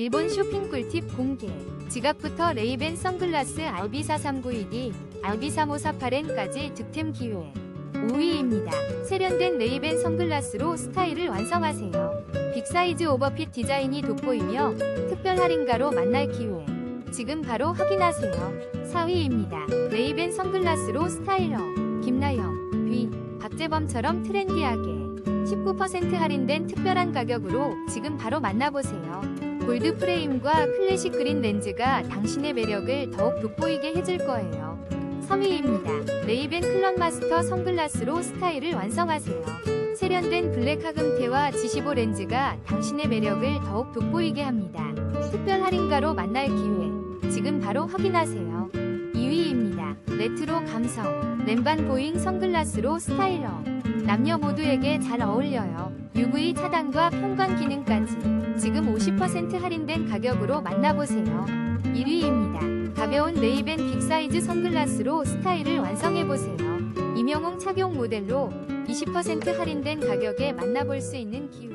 일본 쇼핑 꿀팁 공개. 지갑부터 레이벤 선글라스 RB4392D, RB3548N까지 득템 기회. 5위입니다. 세련된 레이벤 선글라스로 스타일을 완성하세요. 빅사이즈 오버핏 디자인이 돋보이며 특별 할인가로 만날 기회. 지금 바로 확인하세요. 4위입니다. 레이벤 선글라스로 스타일러. 김나영, 뷔, 박재범처럼 트렌디하게. 19% 할인된 특별한 가격으로 지금 바로 만나보세요. 골드 프레임과 클래식 그린 렌즈가 당신의 매력을 더욱 돋보이게 해줄 거예요. 3위입니다. 레이벤 클럽 마스터 선글라스로 스타일을 완성하세요. 세련된 블랙 하금테와 G15 렌즈가 당신의 매력을 더욱 돋보이게 합니다. 특별 할인가로 만날 기회. 지금 바로 확인하세요. 2위입니다. 레트로 감성. 램반 보잉 선글라스로 스타일러. 남녀 모두에게 잘 어울려요. UV 차단과 편광 기능까지. 지금 50% 할인된 가격으로 만나보세요. 1위입니다. 가벼운 레이벤 빅사이즈 선글라스로 스타일을 완성해보세요. 임영웅 착용 모델로 20% 할인된 가격에 만나볼 수 있는 기회.